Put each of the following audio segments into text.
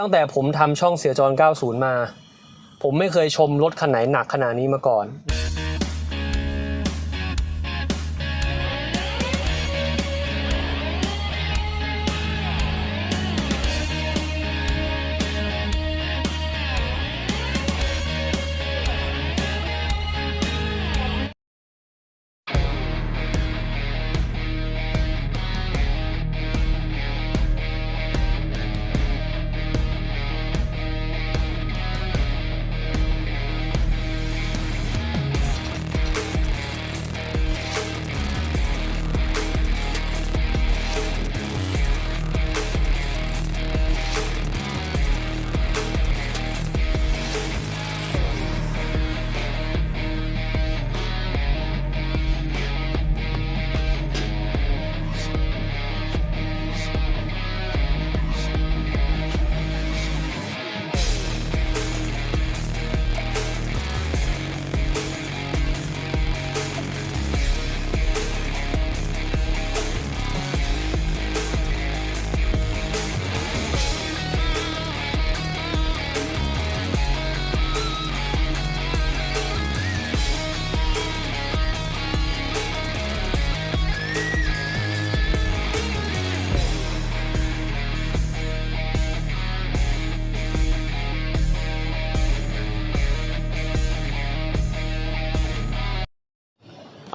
ตั้งแต่ผมทำช่องเสียจร 90 มา ผมไม่เคยชมรถคันไหนหนักขนาดนี้มาก่อน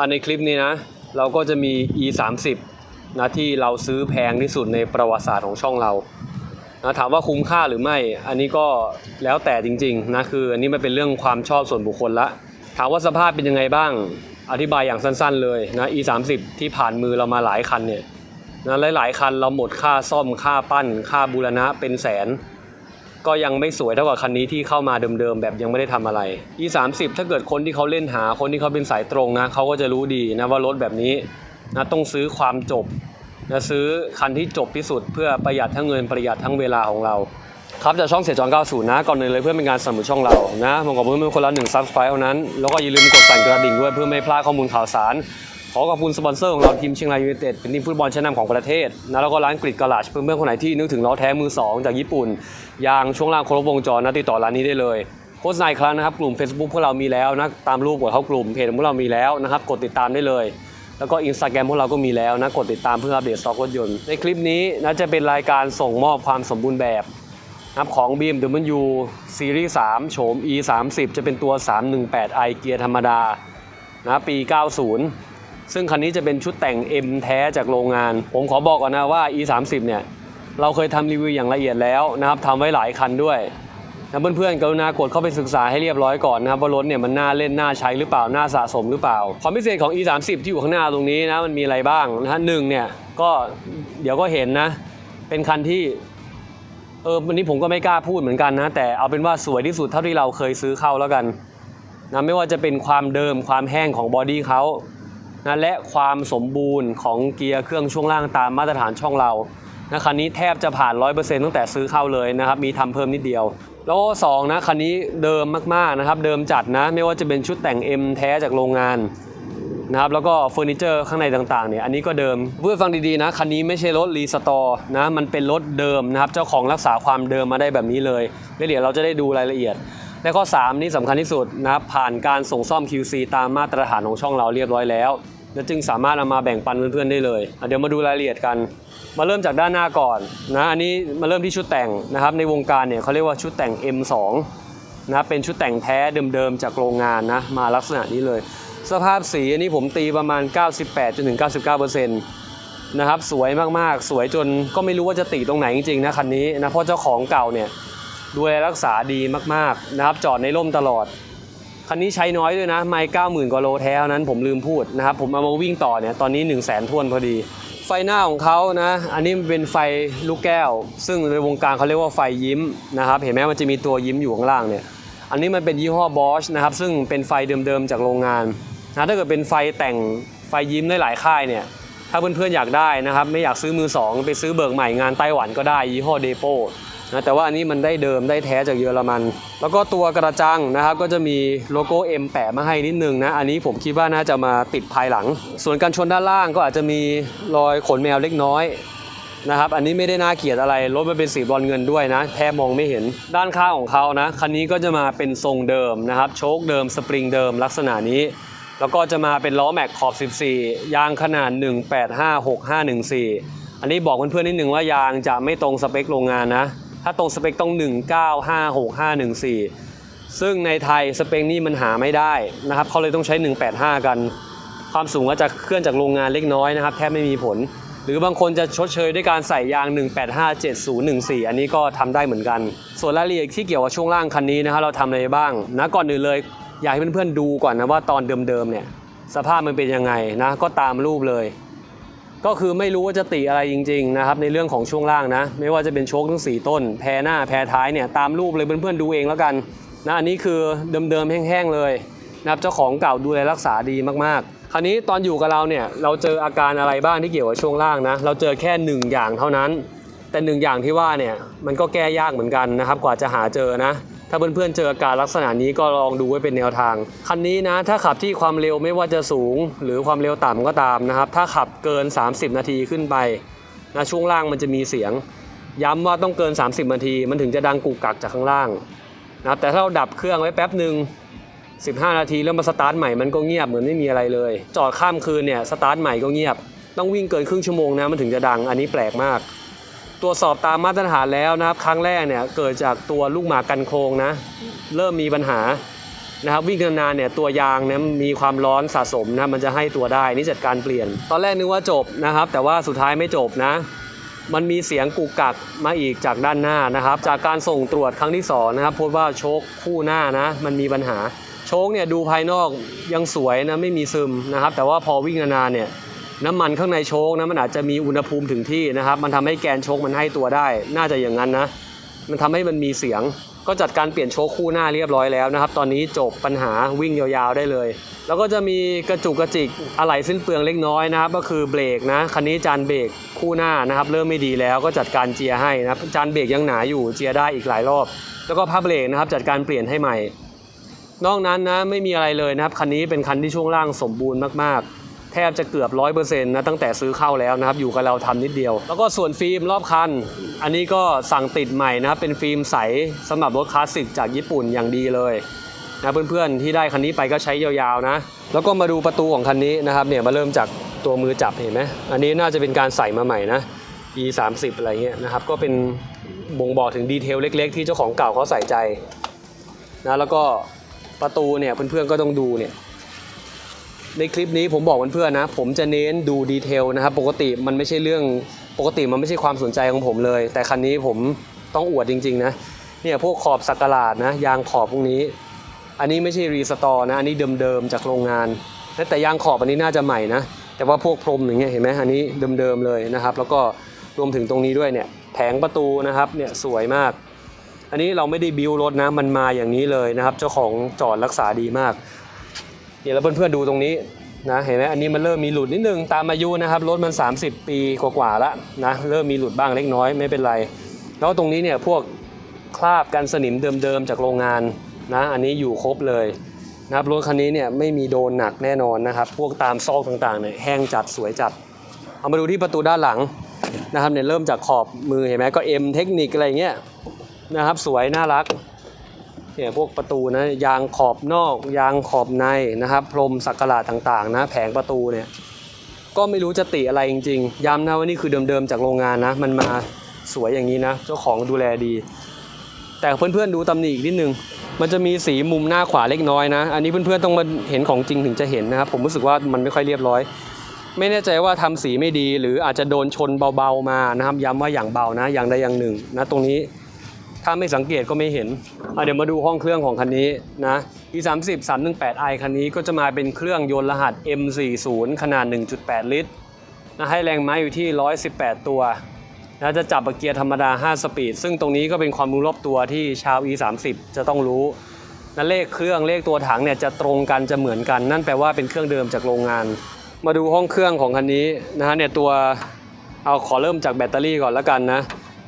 ในคลิปนี้นะ เราก็จะมี e 3 0นะที่เราซื้อแพงที่สุดในประวัติศาสตร์ของช่องเรานะถามว่าคุ้มค่าหรือไม่ อันนี้ก็แล้วแต่จริงๆนะคืออันนี้มันเป็นเรื่องความชอบส่วนบุคคลละถามว่าสภาพเป็นยังไงบ้างอธิบายอย่างสั้นๆเลยนะ e 3 0ที่ผ่านมือเรามาหลายคันเนี่ยนะหลายๆคันเราหมดค่าซ่อมค่าปั้น ค่าบูรณะเป็นแสน ก็ยังไม่สวยเท่ากับคันนี้ที่เข้ามาเดิมๆแบบยังไม่ได้ทำอะไร e 3 0 ถ้าเกิดคนที่เขาเล่นหาคนที่เขาเป็นสายตรงนะเขาก็จะรู้ดีนะว่ารถแบบนี้นะต้องซื้อความจบนะซื้อคันที่จบที่สุดเพื่อประหยัดทั้งเงินประหยัดทั้งเวลาของเราครับจากช่องเสียจอน90 นะ ก่อนอื่นเลยเพื่อเป็นการสนับสนุนช่องเรานะผมขอบคุณเพื่อนๆคนละหนึ่งซับสไครต์เท่านั้น แล้วก็อย่าลืมกดสั่นกระดิ่งด้วยเพื่อไม่พลาดข้อมูลข่าวสาร ขอขอบคุณสปอนเซอร์ของเราทีมเชียงรายยูไนเต็ดเป็นทีมฟุตบอลชั้นนำของประเทศนะแล้วก็ร้านกริดกะลาชเพื่อนๆคนไหนที่นึกถึงล้อแท้มือสองจากญี่ปุ่น ยางช่วงล่างครบวงจรนะติดต่อร้านนี้ได้เลยโฆษณาอีกครั้งนะครับกลุ่ม Facebook พวกเรามีแล้วนะตามรูปกดเข้ากลุ่มเพจของพวกเรามีแล้วนะครับกดติดตามได้เลย แล้วก็อินสตาแกรมพวกเราก็มีแล้วนะกดติดตามเพื่ออัปเดตสต็อกรถยนต์ในคลิปนี้นะจะเป็นรายการส่งมอบความสมบูรณ์แบบนะครับของ BMW Series 3โฉม E 3 0 จะเป็นตัว 318i เกียร์ธรรมดานะปี 90 ซึ่งคันนี้จะเป็นชุดแต่ง M แท้จากโรงงาน ผมขอบอกก่อนนะว่า E 3 0เนี่ย เราเคยทำรีวิวอย่างละเอียดแล้วนะครับทำไว้หลายคันด้วยนะเพื่อนๆกรุณากดเข้าไปศึกษาให้เรียบร้อยก่อนนะครับว่ารถเนี่ยมันน่าเล่นน่าใช้หรือเปล่าน่าสะสมหรือเปล่า ความพิเศษของ E 3 0ที่อยู่ข้างหน้าตรงนี้นะมันมีอะไรบ้างนะฮะหนึ่งเนี่ยก็เดี๋ยวก็เห็นนะ เป็นคันที่เออวันนี้ผมก็ไม่กล้าพูดเหมือนกันนะ แต่เอาเป็นว่าสวยที่สุดเท่าที่เราเคยซื้อเข้าแล้วกันนะไม่ว่าจะเป็นความเดิมความแห้งของบอดี้เขา นะและความสมบูรณ์ของเกียร์เครื่องช่วงล่างตามมาตรฐานช่องเรานะคันนี้แทบจะผ่าน 100%ตั้งแต่ซื้อเข้าเลยนะครับมีทำเพิ่มนิดเดียวแล้วก็สองนะคันนี้เดิมมากๆนะครับเดิมจัดนะไม่ว่าจะเป็นชุดแต่ง M แท้จากโรงงานนะครับแล้วก็เฟอร์นิเจอร์ข้างในต่างๆเนี่ยอันนี้ก็เดิมเพื่อฟังดีๆนะคันนี้ไม่ใช่รถรีสตอร์นะมันเป็นรถเดิมนะครับเจ้าของรักษาความเดิมมาได้แบบนี้เลยแล้วเดี๋ยวเราจะได้ดูรายละเอียด และข้อ 3 นี่สำคัญที่สุดนะครับผ่านการส่งซ่อม QC ตามมาตรฐานของช่องเราเรียบร้อยแล้ว และจึงสามารถเอามาแบ่งปันเพื่อนๆได้เลยเดี๋ยวมาดูรายละเอียดกัน มาเริ่มจากด้านหน้าก่อนนะอันนี้มาเริ่มที่ชุดแต่งนะครับ ในวงการเนี่ยเขาเรียกว่าชุดแต่ง M2 นะครับเป็นชุดแต่งแท้เดิมๆจากโรงงานนะมาลักษณะนี้เลย สภาพสีอันนี้ผมตีประมาณ 98จนถึง99%นะครับสวยมากๆ สวยจนก็ไม่รู้ว่าจะติตรงไหนจริงๆนะคันนี้นะเพราะเจ้าของเก่าเนี่ยดูแลรักษาดีมากๆนะครับจอดในร่มตลอด คันนี้ใช้น้อยด้วยนะ ไม่เก้าหมื่นกว่าโลแท้นั้นผมลืมพูดนะครับ ผมเอามาวิ่งต่อเนี่ย ตอนนี้1นึ่งแสนทวนพอดี ไฟหน้าของเขานะ อันนี้มันเป็นไฟลูกแก้ว ซึ่งในวงการเขาเรียกว่าไฟยิ้มนะครับ เห็นไหมมันจะมีตัวยิ้มอยู่ข้างล่างเนี่ย อันนี้มันเป็นยี่ห้อบอชนะครับ ซึ่งเป็นไฟเดิมๆจากโรงงานนะถ้าเกิดเป็นไฟแต่งไฟยิ้มได้หลายค่ายเนี่ย ถ้าเพื่อนๆอยากได้นะครับ ไม่อยากซื้อมือสองไปซื้อเบิกใหม่งานไต้หวันก็ได้ยี่ห้อเดโป นะแต่ว่าอันนี้มันได้เดิมได้แท้จากเยอรมัน แล้วก็ตัวกระจังนะครับก็จะมีโลโก้ M แปะมาให้นิดนึงนะอันนี้ผมคิดว่าน่าจะมาติดภายหลัง ส่วนการชนด้านล่างก็อาจจะมีรอยขนแมวเล็กน้อยนะครับอันนี้ไม่ได้น่าเกลียดอะไรรถมันเป็นสีบรอนเงินด้วยนะแทบมองไม่เห็นด้านข้างของเขานะคันนี้ก็จะมาเป็นทรงเดิมนะครับโชคเดิมสปริงเดิมลักษณะนี้ แล้วก็จะมาเป็นล้อแม็กขอบ 14 ยางขนาด 1856-514 อันนี้บอกเพื่อนๆนิดหนึ่งว่ายางจะไม่ตรงสเปคโรงงานนะ ถ้าตรงสเปคต้อง 1956-514 ซึ่งในไทยสเปคนี้มันหาไม่ได้นะครับเขาเลยต้องใช้ 185 กัน ความสูงก็จะเคลื่อนจากโรงงานเล็กน้อยนะครับแทบไม่มีผล หรือบางคนจะชดเชยด้วยการใส่ยาง 1857014 อันนี้ก็ทำได้เหมือนกัน ส่วนรายละเอียดที่เกี่ยวกับช่วงล่างคันนี้นะครับเราทำอะไรบ้างนะก่อนอื่นเลยอยากให้เพื่อนๆดูก่อนนะว่าตอนเดิมๆเนี่ยสภาพมันเป็นยังไงนะก็ตามรูปเลย ก็คือไม่รู้ว่าจะติอะไรจริงๆนะครับในเรื่องของช่วงล่างนะ ไม่ว่าจะเป็นโชคทั้ง 4 ต้น แพรหน้าแพรท้ายเนี่ยตามรูปเลยเพื่อนๆดูเองแล้วกันนะอันนี้คือเดิมๆแห้งๆเลยนะครับเจ้าของเก่าดูแลรักษาดีมากๆ คราวนี้ตอนอยู่กับเราเนี่ยเราเจออาการอะไรบ้างที่เกี่ยวกับช่วงล่างนะเราเจอแค่หนึ่งอย่างเท่านั้น แต่หนึ่งอย่างที่ว่าเนี่ยมันก็แก้ยากเหมือนกันนะครับกว่าจะหาเจอนะ ถ้าเพื่อนๆเจออาการลักษณะนี้ก็ลองดูไว้เป็นแนวทาง คันนี้นะ ถ้าขับที่ความเร็วไม่ว่าจะสูง หรือความเร็วต่ำก็ตามนะครับ ถ้าขับเกิน 30 นาทีขึ้นไปนะช่วงล่างมันจะมีเสียง ย้ำว่าต้องเกิน 30 นาที มันถึงจะดังกุกกักจากข้างล่างนะครับแต่ถ้าเราดับเครื่องไว้แป๊บหนึ่ง15 นาทีแล้วมาสตาร์ทใหม่มันก็เงียบเหมือนไม่มีอะไรเลย จอดข้ามคืนเนี่ยสตาร์ทใหม่ก็เงียบ ต้องวิ่งเกินครึ่งชั่วโมงนะมันถึงจะดังอันนี้แปลกมาก ตรวจสอบตามมาตรฐานแล้วนะครับ ครั้งแรกเนี่ยเกิดจากตัวลูกหมากกันโครงนะ เริ่มมีปัญหานะครับวิ่งนานๆเนี่ยตัวยางเนี่ยมีความร้อนสะสมนะมันจะให้ตัวได้นี่จัดการเปลี่ยน ตอนแรกนึกว่าจบนะครับ แต่ว่าสุดท้ายไม่จบนะ มันมีเสียงกุกกักมาอีกจากด้านหน้านะครับ จากการส่งตรวจครั้งที่สองนะครับพบว่าโชคคู่หน้านะมันมีปัญหา โชคเนี่ยดูภายนอกยังสวยนะไม่มีซึมนะครับ แต่ว่าพอวิ่งนานๆเนี่ย น้ำมันข้างในโชคนะมันอาจจะมีอุณหภูมิถึงที่นะครับ มันทำให้แกนโชคมันให้ตัวได้ น่าจะอย่างนั้นนะ มันทำให้มันมีเสียง ก็จัดการเปลี่ยนโชคคู่หน้าเรียบร้อยแล้วนะครับ ตอนนี้จบปัญหาวิ่งยาวๆได้เลย แล้วก็จะมีกระจุกกระจิกอะไหล่สิ้นเปลืองเล็กน้อยนะครับ ก็คือเบรกนะ คันนี้จานเบรกคู่หน้านะครับ เริ่มไม่ดีแล้วก็จัดการเจียให้นะครับ จานเบรกยังหนาอยู่เจียได้อีกหลายรอบ แล้วก็ผ้าเบรกนะครับ จัดการเปลี่ยนให้ใหม่ นอกนั้นนะไม่มีอะไรเลยนะครับ คันนี้เป็นคันที่ช่วงล่างสมบูรณ์มากๆ แทบจะเกือบร้อยเปอร์เซ็นต์นะตั้งแต่ซื้อเข้าแล้วนะครับอยู่กับเราทำนิดเดียว แล้วก็ส่วนฟิล์มรอบคัน อันนี้ก็สั่งติดใหม่นะครับเป็นฟิล์มใสสำหรับรถคลาสสิกจากญี่ปุ่นอย่างดีเลยนะเพื่อนๆที่ได้คันนี้ไปก็ใช้ยาวๆนะ แล้วก็มาดูประตูของคันนี้นะครับเนี่ยมาเริ่มจากตัวมือจับเห็นไหมอันนี้น่าจะเป็นการใส่มาใหม่นะ e 3 0อะไรเงี้ยนะครับก็เป็นบ่งบอกถึงดีเทลเล็กๆ ที่เจ้าของเก่าเขาใส่ใจนะแล้วก็ประตูเนี่ยเพื่อนๆก็ต้องดูเนี่ย ในคลิปนี้ผมบอกเพื่อนๆนะ ผมจะเน้นดูดีเทลนะครับปกติมันไม่ใช่เรื่องปกติมันไม่ใช่ความสนใจของผมเลย แต่คันนี้ผมต้องอวดจริง ๆ นะเนี่ยพวกขอบสักกะหลาดนะยางขอบพวกนี้ อันนี้ไม่ใช่รีสตอร์นะอันนี้เดิมๆจากโรงงานแต่ยางขอบอันนี้น่าจะใหม่นะแต่ว่าพวกพรมอย่างเงี้ยเห็นไหมอันนี้เดิมๆเลยนะครับ แล้วก็รวมถึงตรงนี้ด้วยเนี่ยแผงประตูนะครับเนี่ยสวยมาก อันนี้เราไม่ได้บิวรถนะมันมาอย่างนี้เลยนะครับ เจ้าของจอดรักษาดีมาก เดี๋ยวแล้วเพื่อนๆดูตรงนี้นะเห็นไหมอันนี้มันเริ่มมีหลุดนิดนึงตามอายุนะครับรถมัน 30 ปีกว่าๆแล้วนะเริ่มมีหลุดบ้างเล็กน้อยไม่เป็นไร แล้วตรงนี้เนี่ยพวกคราบกันสนิมเดิมๆจากโรงงานนะอันนี้อยู่ครบเลยนะครับรถคันนี้เนี่ยไม่มีโดนหนักแน่นอนนะครับ พวกตามซอกต่างๆเนี่ยแห้งจัดสวยจัด เอามาดูที่ประตูด้านหลังนะครับเนี่ยเริ่มจากขอบมือเห็นไหมก็เอ็มเทคนิคอะไรเงี้ยนะครับสวยน่ารัก เนี่ยพวกประตูนะยางขอบนอกยางขอบในนะครับพรมสักกะหลาดต่างๆ นะแผงประตูเนี่ยก็ไม่รู้จะติอะไรจริงๆ ย้ำนะว่านี่คือเดิมๆจากโรงงานนะ มันมาสวยอย่างนี้นะ เจ้าของดูแลดี แต่เพื่อนๆดูตำหนิอีกนิดนึง มันจะมีสีมุมหน้าขวาเล็กน้อยนะ อันนี้เพื่อนๆต้องมาเห็นของจริงถึงจะเห็นนะครับ ผมรู้สึกว่ามันไม่ค่อยเรียบร้อย ไม่แน่ใจว่าทำสีไม่ดี หรืออาจจะโดนชนเบาๆมานะครับ ย้ำว่าอย่างเบานะ อย่างใดอย่างหนึ่งนะตรงนี้ ถ้าไม่สังเกตก็ไม่เห็นเดี๋ยวมาดูห้องเครื่องของคันนี้นะ E30 318i คันนี้ก็จะมาเป็นเครื่องยนต์รหัส M40 ขนาด 1.8 ลิตรนะให้แรงม้าอยู่ที่ 118 ตัวนะจะจับเกียร์ธรรมดา 5 สปีด ซึ่งตรงนี้ก็เป็นความรู้รอบตัวที่ชาว E30 จะต้องรู้นะเลขเครื่องเลขตัวถังเนี่ยจะตรงกันจะเหมือนกัน นั่นแปลว่าเป็นเครื่องเดิมจากโรงงาน มาดูห้องเครื่องของคันนี้นะฮะเนี่ยตัวเอาขอเริ่มจากแบตเตอรี่ก่อนแล้วกันนะ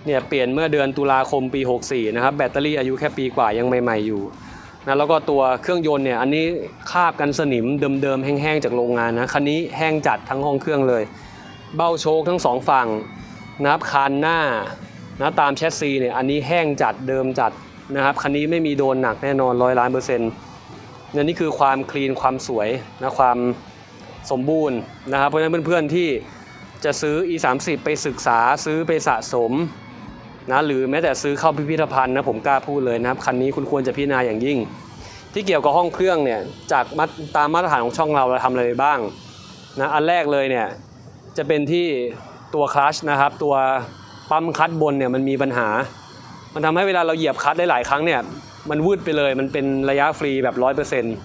เนี่ยเปลี่ยนเมื่อเดือนตุลาคมปี 64 นะครับ แบตเตอรี่อายุแค่ปีกว่ายังใหม่ ๆอยู่นะแล้วก็ตัวเครื่องยนต์เนี่ยอันนี้คาบกันสนิมเดิมๆแห้งๆจากโรงงานนะคันนี้แห้งจัดทั้งห้องเครื่องเลย เบ้าโชคทั้งสองฝั่งนะครับคานหน้านะตามแชสซีเนี่ยอันนี้แห้งจัดเดิมจัดนะครับคันนี้ไม่มีโดนหนักแน่นอนร้อยล้านเปอร์เซ็นต์เนี่ยนี่คือความคลีนความสวยนะความสมบูรณ์นะครับเพราะฉะนั้นเพื่อนๆที่จะซื้อ e30 ไปศึกษาซื้อไปสะสม นะหรือแม้แต่ซื้อเข้าพิพิธภัณฑ์นะผมกล้าพูดเลยนะครับคันนี้คุณควรจะพิจารณาอย่างยิ่ง ที่เกี่ยวกับห้องเครื่องเนี่ยจากมาตามมาตรฐานของช่องเราเราทำอะไรไปบ้างนะอันแรกเลยเนี่ยจะเป็นที่ตัวคลัชนะครับตัวปั๊มคัตบนเนี่ยมันมีปัญหา มันทำให้เวลาเราเหยียบคัตได้หลายครั้งเนี่ยมันวืดไปเลยมันเป็นระยะฟรีแบบร้อยเปอร์เซ็นต์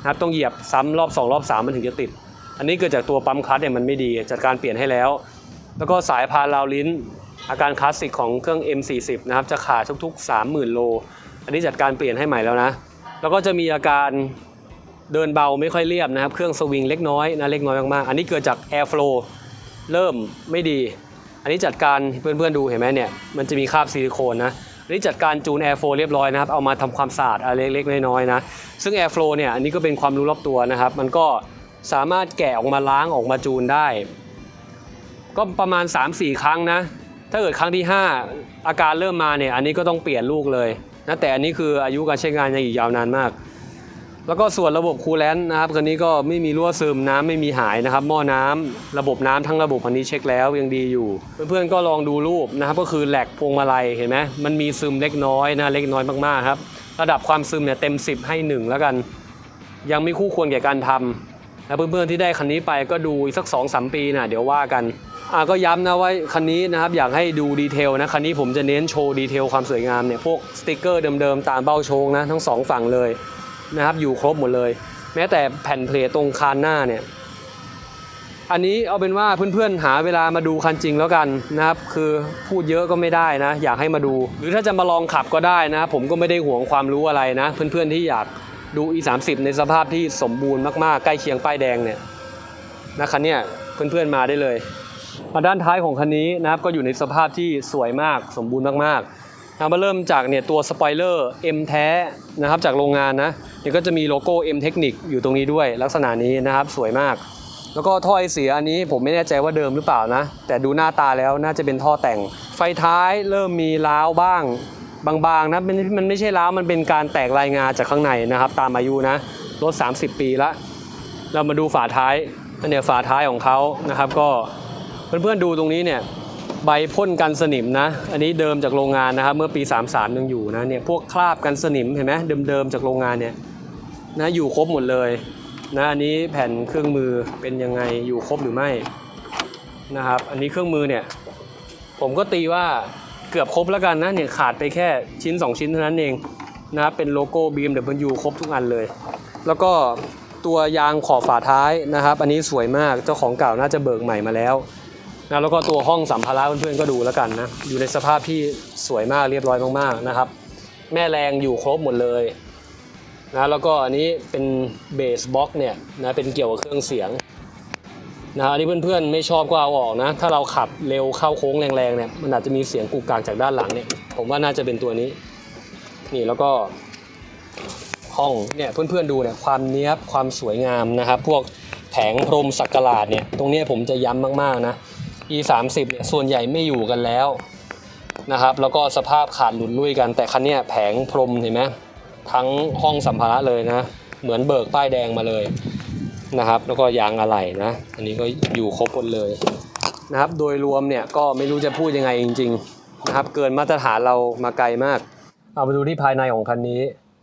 นะครับต้องเหยียบซ้ำรอบ 2 รอบ 3 มันถึงจะติด อันนี้เกิดจากตัวปั๊มคลัตช์เนี่ยมันไม่ดี จัดการเปลี่ยนให้แล้ว แล้วก็สายพานราวลิ้น อาการคลาสสิกของเครื่อง M40 นะครับจะขาดทุกๆ 30,000 โล อันนี้จัดการเปลี่ยนให้ใหม่แล้วนะ แล้วก็จะมีอาการเดินเบาไม่ค่อยเรียบนะครับ เครื่องสวิงเล็กน้อยนะเล็กน้อยมากๆ อันนี้เกิดจาก Air Flow เริ่มไม่ดี อันนี้จัดการเพื่อนๆดูเห็นไหมเนี่ยมันจะมีคราบซิลิโคนนะอันนี้จัดการจูน Air Flow เรียบร้อยนะครับเอามาทำความสะอาดอะไรเล็กๆน้อยๆนะซึ่ง Air Flow เนี่ยอันนี้ก็เป็นความรู้รอบตัวนะครับ มันก็สามารถแกะออกมาล้างออกมาจูนได้ ก็ประมาณ 3-4 ครั้งนะ ถ้าเกิดครั้งที่ 5 อาการเริ่มมาเนี่ยอันนี้ก็ต้องเปลี่ยนลูกเลยนะแต่อันนี้คืออายุการใช้งานยังอีกยาวนานมาก แล้วก็ส่วนระบบคูลแลนต์นะครับคันนี้ก็ไม่มีรั่วซึมน้ำไม่มีหายนะครับ หม้อน้ำระบบน้ำทั้งระบบคันนี้เช็คแล้วยังดีอยู่ เพื่อนๆก็ลองดูรูปนะครับก็คือแหลกพวงมาลัยเห็นไหมมันมีซึมเล็กน้อยนะเล็กน้อยมากๆครับระดับความซึมเนี่ยเต็ม 10 ให้ 1 แล้วกัน ยังไม่คู่ควรแก่การทำแล้วเพื่อนๆที่ได้คันนี้ไปก็ดูอีกสัก2อสปีนะเดี๋ยวว่ากัน อ่าก็ย้ำนะว่าคันนี้นะครับอยากให้ดูดีเทลนะคันนี้ผมจะเน้นโชว์ดีเทลความสวยงามเนี่ยพวกสติกเกอร์เดิมๆตามเบ้าโชงนะทั้งสองฝั่งเลยนะครับอยู่ครบหมดเลย แม้แต่แผ่นเพลทตรงคานหน้าเนี่ยอันนี้เอาเป็นว่าเพื่อนๆหาเวลามาดูคันจริงแล้วกันนะครับคือพูดเยอะก็ไม่ได้นะ อยากให้มาดู หรือถ้าจะมาลองขับก็ได้นะ ผมก็ไม่ได้ห่วงความรู้อะไรนะ เพื่อนๆที่อยากดู e30 ในสภาพที่สมบูรณ์มากๆใกล้เคียงป้ายแดงเนี่ยนะคันเนี้ยเพื่อนๆมาได้เลย มาด้านท้ายของคันนี้นะครับก็อยู่ในสภาพที่สวยมากสมบูรณ์มากๆนะมาเริ่มจากเนี่ยตัวสปอยเลอร์ M แท้นะครับจากโรงงานนะเนี่ยก็จะมีโลโก้ M Technic อยู่ตรงนี้ด้วยลักษณะนี้นะครับสวยมาก แล้วก็ท่อไอเสียอันนี้ผมไม่แน่ใจว่าเดิมหรือเปล่านะ แต่ดูหน้าตาแล้วน่าจะเป็นท่อแต่ง ไฟท้ายเริ่มมีล้าวบ้างบางๆนะมันมันไม่ใช่ล้าวมันเป็นการแตกรายงานจากข้างในนะครับ ตามอายุนะรถ 30 ปีละ เรามาดูฝาท้ายอันเนี้ยฝาท้ายของเขานะครับ ก็ เพื่อนๆดูตรงนี้เนี่ยใบพ่นกันสนิมนะ อันนี้เดิมจากโรงงานนะครับเมื่อปี 33ยังอยู่นะเนี่ยพวกคราบกันสนิมเห็นไหมเดิมๆจากโรงงานเนี่ยนะอยู่ครบหมดเลยนะอันนี้แผ่นเครื่องมือเป็นยังไงอยู่ครบหรือไม่นะครับอันนี้เครื่องมือเนี่ยผมก็ตีว่าเกือบครบแล้วกันนะเนี่ยขาดไปแค่ชิ้น 2 ชิ้นเท่านั้นเองนะครับเป็นโลโก้ BMW ครบทุกอันเลย แล้วก็ตัวยางขอบฝาท้ายนะครับ อันนี้สวยมากเจ้าของเก่าน่าจะเบิกใหม่มาแล้ว นะแล้วก็ตัวห้องสัมภาระเพื่อนๆก็ดูแล้วกันนะอยู่ในสภาพที่สวยมากเรียบร้อยมากๆนะครับ แม่แรงอยู่ครบหมดเลยนะแล้วก็อันนี้เป็นเบสบ็อกเนี่ยนะเป็นเกี่ยวกับเครื่องเสียงนะอันนี้เพื่อนๆไม่ชอบก็เอาออกนะ ถ้าเราขับเร็วเข้าโค้งแรงๆเนี่ยมันอาจจะมีเสียงกุกกากจากด้านหลังเนี่ยผมว่าน่าจะเป็นตัวนี้ นี่แล้วก็ห้องเนี่ยเพื่อนๆดูเนี่ยความเนี้ยบความสวยงามนะครับ พวกแผงพรมสักการาดเนี่ยตรงนี้ผมจะย้ำมากๆนะ e 3 0เนี่ยส่วนใหญ่ไม่อยู่กันแล้วนะครับ แล้วก็สภาพขาดหลุดลุ่ยกัน แต่คันเนี้ยแผงพรมเห็นไหมทั้งห้องสัมภาระเลยนะ เหมือนเบิกป้ายแดงมาเลยนะครับ แล้วก็ยางอะไหล่นะ อันนี้ก็อยู่ครบหมดเลยนะครับ โดยรวมเนี่ยก็ไม่รู้จะพูดยังไงจริง ๆ นะครับ เกินมาตรฐานเรามาไกลมาก เอาไปดูที่ภายในของคันนี้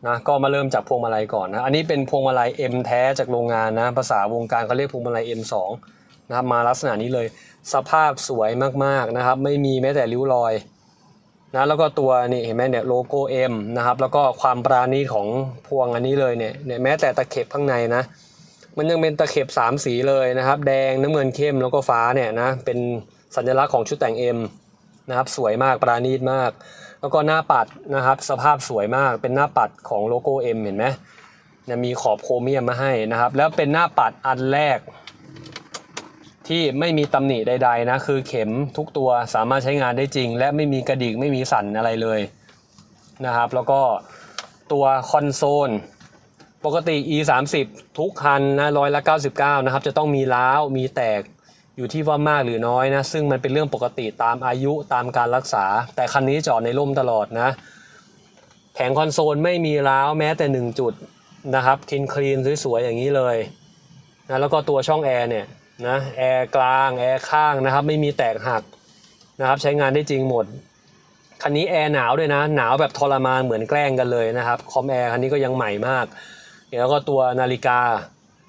นะก็มาเริ่มจากพวงมาลัยก่อนนะ อันนี้เป็นพวงมาลัย M แท้จากโรงงานนะ ภาษาวงการเขาเรียกพวงมาลัย M2 นะครับมาลักษณะนี้เลย สภาพสวยมากๆนะครับ ไม่มีแม้แต่ริ้วรอยนะแล้วก็ตัวนี่เห็นไหมเนี่ยโลโก้ M นะครับแล้วก็ความปราณีตของพวงอันนี้เลยเนี่ยเนี่ยแม้แต่ตะเข็บข้างในนะมันยังเป็นตะเข็บสามสีเลยนะครับ แดงน้ำเงินเข้มแล้วก็ฟ้าเนี่ยนะเป็นสัญลักษณ์ของชุดแต่ง M นะครับสวยมากปราณีตมาก แล้วก็หน้าปัดนะครับสภาพสวยมากเป็นหน้าปัดของโลโก้ M เห็นไหมเนี่ยมีขอบโครเมียมมาให้นะครับ แล้วเป็นหน้าปัดอันแรก ที่ไม่มีตำหนิใด ๆ นะ คือเข็มทุกตัวสามารถใช้งานได้จริง และไม่มีกระดิกไม่มีสั่นอะไรเลยนะครับ แล้วก็ตัวคอนโซลปกติ e 3 0ทุกคันนะร้อยละ99 นะครับ จะต้องมีล้าวมีแตกอยู่ที่ว่ามากหรือน้อยนะ ซึ่งมันเป็นเรื่องปกติตามอายุตามการรักษา แต่คันนี้จอดในร่มตลอดนะแผงคอนโซลไม่มีร้าวแม้แต่หนึ่งจุดนะครับทินคลีนสวยๆอย่างนี้เลยนะแล้วก็ตัวช่องแอร์เนี่ย นะแอร์กลางแอร์ข้างนะครับไม่มีแตกหักนะครับใช้งานได้จริงหมด คันนี้แอร์หนาวด้วยนะ หนาวแบบทรมานเหมือนแกล้งกันเลยนะครับคอมแอร์คันนี้ก็ยังใหม่มากแล้วก็ตัวนาฬิกา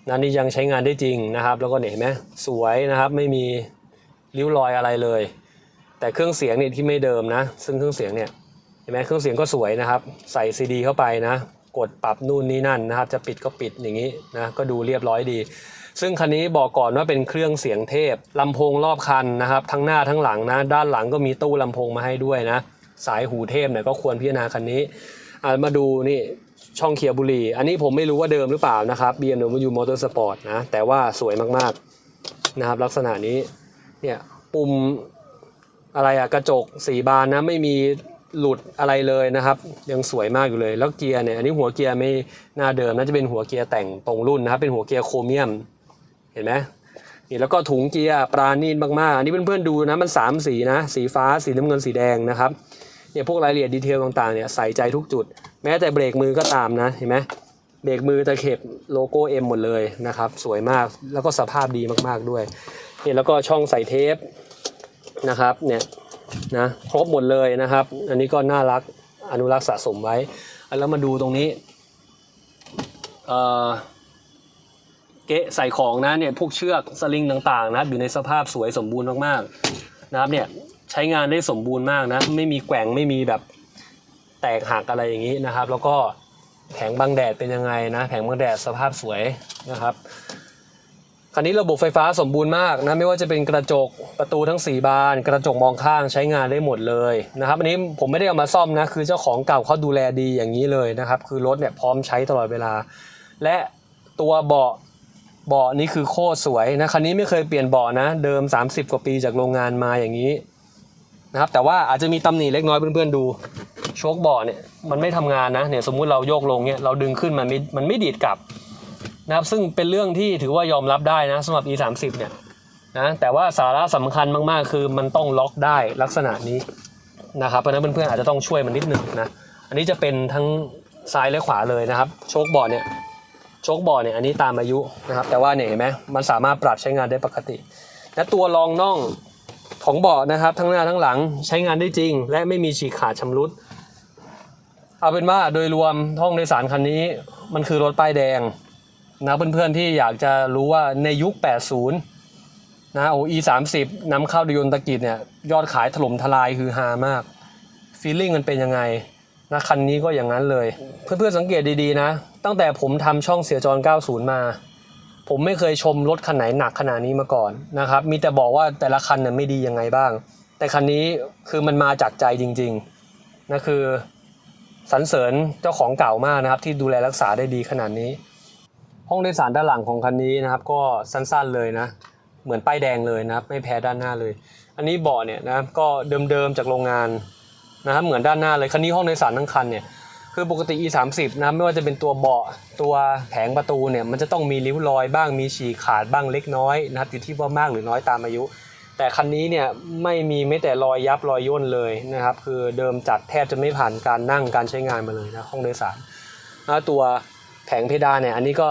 นะนี่ยังใช้งานได้จริงนะครับ แล้วก็เห็นไหมสวยนะครับไม่มีริ้วรอยอะไรเลย แต่เครื่องเสียงเนี่ยที่ไม่เดิมนะ ซึ่งเครื่องเสียงเนี่ยเห็นไหมเครื่องเสียงก็สวยนะครับ ใส่ซีดีเข้าไปนะ กดปรับนู่นนี่นั่นนะครับ จะปิดก็ปิดอย่างนี้นะก็ดูเรียบร้อยดี ซึ่งคันนี้บอกก่อนว่าเป็นเครื่องเสียงเทพลำโพงรอบคันนะครับ ทั้งหน้าทั้งหลังนะ ด้านหลังก็มีตู้ลำโพงมาให้ด้วยนะ สายหูเทพเนี่ยก็ควรพิจารณาคันนี้มาดูนี่ช่องเคียร์บุรี อันนี้ผมไม่รู้ว่าเดิมหรือเปล่านะครับ BMW Motorsport นะ แต่ว่าสวยมากๆนะครับ ลักษณะนี้เนี่ยปุ่มอะไรอะกระจกสีบานนะไม่มีหลุดอะไรเลยนะครับ ยังสวยมากอยู่เลยแล้วเกียร์เนี่ยอันนี้หัวเกียร์ไม่หน้าเดิมน่าจะเป็นหัวเกียร์แต่งตรงรุ่นนะครับเป็นหัวเกียร์โครเมียม ห็นไหมนี่แล้วก็ถุงเกียร์ปราณีตมากๆ อันนี้เพื่อนๆดูนะมันสามสีนะ สีฟ้าสีน้ำเงินสีแดงนะครับเนี่ยพวกรายละเอียดดีเทลต่างๆเนี่ยใส่ใจทุกจุด แม้แต่เบรกมือก็ตามนะเห็นไหมเบรกมือตะเข็บโลโก้ M หมดเลยนะครับ สวยมากแล้วก็สภาพดีมากๆด้วยเนี่ยแล้วก็ช่องใส่เทปนะครับเนี่ยนะครบหมดเลยนะครับ อันนี้ก็น่ารักอนุรักษ์สะสมไว้ แล้วมาดูตรงนี้เอ่อ เกะใส่ของนะเนี่ยพวกเชือกสลิงต่างๆนะครับอยู่ในสภาพสวยสมบูรณ์มากๆนะครับเนี่ยใช้งานได้สมบูรณ์มากนะไม่มีแกว่งไม่มีแบบแตกหักอะไรอย่างนี้นะครับ แล้วก็แผงบังแดดเป็นยังไงนะแผงบังแดดสภาพสวยนะครับคันนี้ระบบไฟฟ้าสมบูรณ์มากนะไม่ว่าจะเป็นกระจกประตูทั้ง 4 บาน กระจกมองข้างใช้งานได้หมดเลยนะครับอันนี้ผมไม่ได้เอามาซ่อมนะคือเจ้าของเก่าเขาดูแลดีอย่างนี้เลยนะครับ คือรถเนี่ยพร้อมใช้ตลอดเวลา และตัวเบาะ เบาะนี่คือโคตรสวยนะคันนี้ไม่เคยเปลี่ยนเบาะนะ เดิม 30 กว่าปีจากโรงงานมาอย่างนี้นะครับ แต่ว่าอาจจะมีตำหนิเล็กน้อยเพื่อนๆดูโชคเบาะเนี่ยมันไม่ทำงานนะเนี่ยสมมุติเราโยกลงเนี่ยเราดึงขึ้นมันไม่มันไม่ดีดกลับนะครับซึ่งเป็นเรื่องที่ถือว่ายอมรับได้นะสำหรับ e 3 0เนี่ยนะแต่ว่าสาระสำคัญมากๆ คือมันต้องล็อกได้ลักษณะนี้นะครับเพราะนั้นเพื่อนๆอาจจะต้องช่วยมันนิดหนึ่งนะอันนี้จะเป็นทั้งซ้ายและขวาเลยนะครับ โชคเบาะเนี่ย โชคบอเนี่ยอันนี้ตามอายุนะครับ แต่ว่าเนี่ยเห็นไหมมันสามารถปรับใช้งานได้ปกติ และตัวรองน่องของเบาะนะครับ ทั้งหน้าทั้งหลังใช้งานได้จริง และไม่มีฉีกขาดชำรุด เอาเป็นว่าโดยรวมห้องโดยสารคันนี้ มันคือรถป้ายแดงนะเพื่อนๆที่อยากจะรู้ว่าในยุค 80 นะโอ e 3 0นำเข้าโดยยนตะกิจเนี่ยยอดขายถล่มทลายคือฮามากฟีลลิ่งมันเป็นยังไง นะคันนี้ก็อย่างนั้นเลย เพื่อนๆสังเกตดีๆนะ ตั้งแต่ผมทำช่องเสียจร 90 มา ผมไม่เคยชมรถคันไหนหนักขนาดนี้มาก่อนนะครับ มีแต่บอกว่าแต่ละคันเนี่ยไม่ดียังไงบ้าง แต่คันนี้คือมันมาจากใจจริงๆนะคือสรรเสริญเจ้าของเก่ามากนะครับ ที่ดูแลรักษาได้ดีขนาดนี้ ห้องโดยสารด้านหลังของคันนี้นะครับ ก็สั้นๆเลยนะ เหมือนป้ายแดงเลยนะครับ ไม่แพ้ด้านหน้าเลย อันนี้เบาะเนี่ยนะก็เดิมๆจากโรงงาน นะครับเหมือนด้านหน้าเลยคันนี้ห้องโดยสารทั้งคันเนี่ยคือปกติ e 3 0นะไม่ว่าจะเป็นตัวเบาะตัวแผงประตูเนี่ยมันจะต้องมีริ้วรอยบ้างมีฉีกขาดบ้างเล็กน้อยนะครับอยู่ที่ว่ามากหรือน้อยตามอายุ แต่คันนี้เนี่ยไม่มีแม้แต่รอยยับรอยย่นเลยนะครับคือเดิมจัดแทบจะไม่ผ่านการนั่งการใช้งานมาเลยนะห้องโดยสารแล้วตัวแผงเพดานเนี่ยอันนี้ก็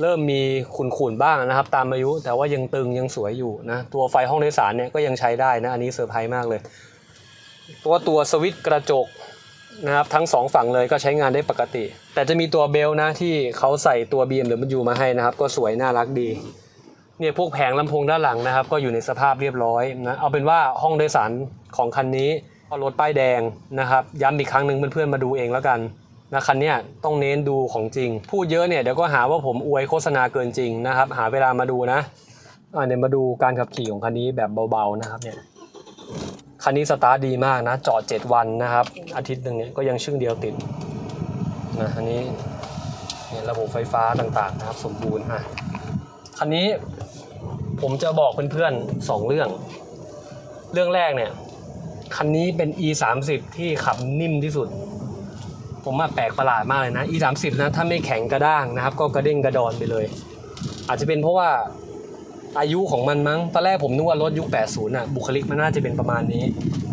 เริ่มมีขุ่นๆบ้างนะครับ ตามอายุแต่ว่ายังตึงยังสวยอยู่นะตัวไฟห้องโดยสารเนี่ยก็ยังใช้ได้นะอันนี้เซอร์ไพรส์มากเลย ตัวตัวสวิตช์กระจกนะครับทั้งสองฝั่งเลยก็ใช้งานได้ปกติ แต่จะมีตัวเบลนะที่เขาใส่ตัว BMW มาให้นะครับ ก็สวยน่ารักดีเนี่ยพวกแผงลำโพงด้านหลังนะครับ ก็อยู่ในสภาพเรียบร้อยนะเอาเป็นว่าห้องโดยสารของคันนี้ก็รถป้ายแดงนะครับ ย้ำอีกครั้งหนึ่งเพื่อนๆมาดูเองแล้วกันนะคันนี้ต้องเน้นดูของจริง พูดเยอะเนี่ยเดี๋ยวก็หาว่าผมอวยโฆษณาเกินจริงนะครับ หาเวลามาดูนะอ่าเดี๋ยวมาดูการขับขี่ของคันนี้แบบเบาๆนะครับเนี่ย คันนี้สตาร์ทดีมากนะจอด 7 วันนะครับ อาทิตย์หนึ่งเนี่ยก็ยังชึ่งเดียวติดนะอันนี้เนี่ยระบบไฟฟ้าต่างๆนะครับ สมบูรณ์อะคันนี้ผมจะบอกเพื่อนๆสองเรื่อง เรื่องแรกเนี่ย คันนี้เป็น e 3 0ที่ขับนิ่มที่สุด ผมมาแปลกประหลาดมากเลยนะ e 3 0นะถ้าไม่แข็งกระด้างนะครับ ก็กระเด้งกระดอนไปเลย อาจจะเป็นเพราะว่า อายุของมันมั้ง ตอนแรกผมนึกว่ารถยุค 80น่ะ บุคลิกมันน่าจะเป็นประมาณนี้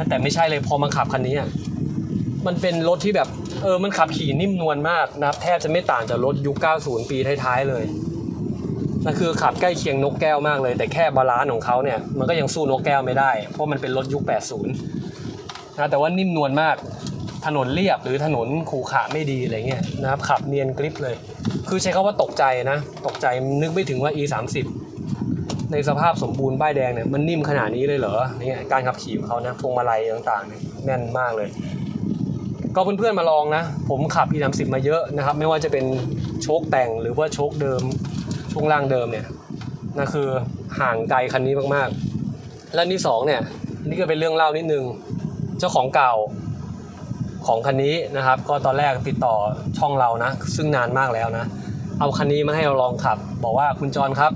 แต่ไม่ใช่เลยพอมาขับคันนี้อะ มันเป็นรถที่แบบ เออ มันขับขี่นิ่มนวลมากนะครับ แทบจะไม่ต่างจากรถยุค 90 ปีท้ายๆเลยนั่นคือขับใกล้เคียงนกแก้วมากเลย แต่แค่บาลานซ์ของเขาเนี่ย มันก็ยังสู้นกแก้วไม่ได้ เพราะมันเป็นรถยุค 80นะแต่ว่านิ่มนวลมาก ถนนเรียบหรือถนนขรุขระไม่ดีอะไรเงี้ยนะครับ ขับเนียนกริปเลย คือใช้คาว่าตกใจนะ ตกใจนึกไม่ถึงว่า e 3 0 ในสภาพสมบูรณ์ป้ายแดงเนี่ยมันนิ่มขนาดนี้เลยเหรอเนี่ยการขับขี่ของเขานะพวงมาลัยต่างๆเนี่ยแน่นมากเลย ก็เพื่อนๆมาลองนะ ผมขับ e 3 0 มาเยอะนะครับ ไม่ว่าจะเป็นโชคแต่งหรือว่าโชคเดิมช่วงล่างเดิมเนี่ยนะคือห่างไกลคันนี้มากๆ และที่สองเนี่ยนี่ก็เป็นเรื่องเล่านิดนึงเจ้าของเก่าของคันนี้นะครับ ก็ตอนแรกติดต่อช่องเรานะ ซึ่งนานมากแล้วนะ เอาคันนี้มาให้เราลองขับ บอกว่าคุณจรครับ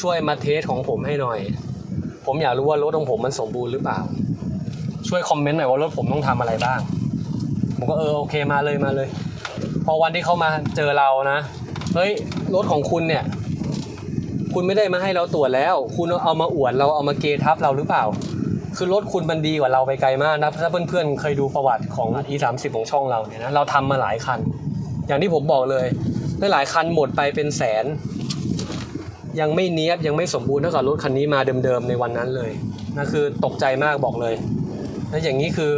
ช่วยมาเทสของผมให้หน่อย ผมอยากรู้ว่ารถของผมมันสมบูรณ์หรือเปล่า ช่วยคอมเมนต์หน่อยว่ารถผมต้องทำอะไรบ้าง ผมก็เออโอเคมาเลยมาเลย พอวันที่เขามาเจอเรานะ เฮ้ยรถของคุณเนี่ย คุณไม่ได้มาให้เราตรวจแล้ว คุณเอามาอวดเราเอามาเกทับเราหรือเปล่า คือรถคุณมันดีกว่าเราไปไกลมากนะถ้าเพื่อนๆเคยดูประวัติของ e 3 0ของช่องเราเนี่ยนะเราทำมาหลายคัน อย่างที่ผมบอกเลยหลายคันหมดไปเป็นแสน ยังไม่เนี้ยบยังไม่สมบูรณ์เท่ากับรถคันนี้มาเดิมๆในวันนั้นเลยนะคือตกใจมากบอกเลยแล้วอย่างนี้คือ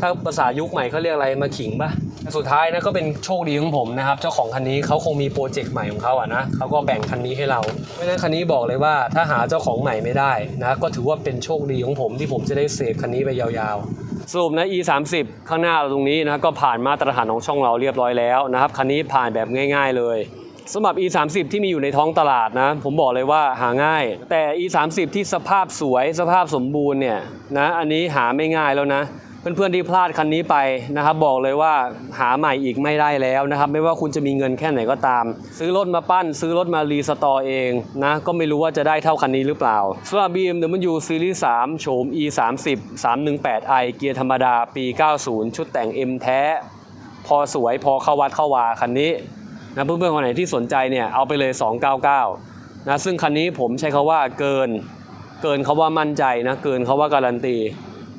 ถ้าภาษายุคใหม่เขาเรียกอะไรมาขิงปะสุดท้ายนะก็เป็นโชคดีของผมนะครับ เจ้าของคันนี้เขาคงมีโปรเจกต์ใหม่ของเขาอะนะเขาก็แบ่งคันนี้ให้เราเพราะฉะนั้นคันนี้บอกเลยว่าถ้าหาเจ้าของใหม่ไม่ได้นะก็ถือว่าเป็นโชคดีของผมที่ผมจะได้เสพคันนี้ไปยาวๆสรุปนะ e 3 0ข้างหน้าเราตรงนี้นะก็ผ่านมาตรฐานของช่องเราเรียบร้อยแล้วนะครับคันนี้ผ่านแบบง่าย ๆเลย สำหรับ e 3 0ที่มีอยู่ในท้องตลาดนะ ผมบอกเลยว่าหาง่าย แต่ e 3 0ที่สภาพสวยสภาพสมบูรณ์เนี่ยนะอันนี้หาไม่ง่ายแล้วนะเพื่อนๆที่พลาดคันนี้ไปนะครับ บอกเลยว่าหาใหม่อีกไม่ได้แล้วนะครับ ไม่ว่าคุณจะมีเงินแค่ไหนก็ตาม ซื้อรถมาปั้น ซื้อรถมารีสตอร์เองนะ ก็ไม่รู้ว่าจะได้เท่าคันนี้หรือเปล่าสำหรับ BMW Series 3โฉม E 3 0 318i เกียร์ธรรมดาปี 90 ชุดแต่ง M แท้ พอสวยพอเข้าวัดเข้าวาคันนี้ นะเพื่อนๆคนไหนที่สนใจเนี่ยเอาไปเลย 299นะซึ่งคันนี้ผมใช้คาว่าเกิน เกินเขาว่ามั่นใจนะเกินเขาว่าการันตี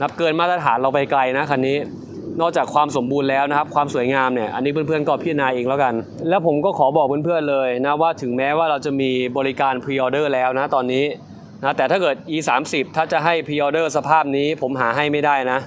นับเกินมาตรฐานเราไปไกลนะคันนี้นอกจากความสมบูรณ์แล้วนะครับความสวยงามเนี่ยอันนี้เพื่อนๆก็พิจารณาเองแล้วกัน แล้วผมก็ขอบอกเพื่อนๆเลยนะว่าถึงแม้ว่าเราจะมีบริการพรีออเดอร์แล้วนะตอนนี้นะแต่ถ้าเกิด e 3 0ถ้าจะให้พรีออเดอร์สภาพนี้ผมหาให้ไม่ได้นะ